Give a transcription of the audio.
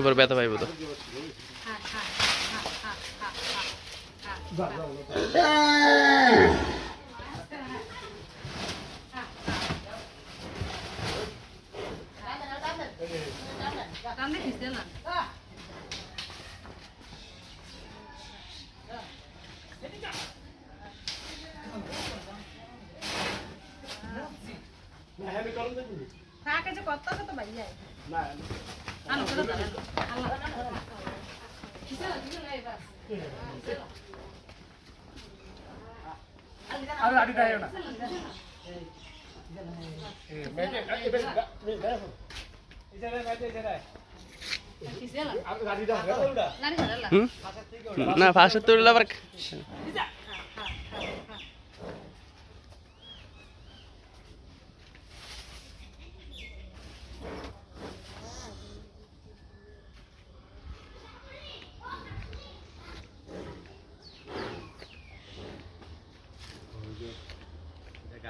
এবার ব্যথা পাইব তো। থাকে যে কত কত ভাইয়া আর আড়ি দাও না ফার্স্ট তুললে আবার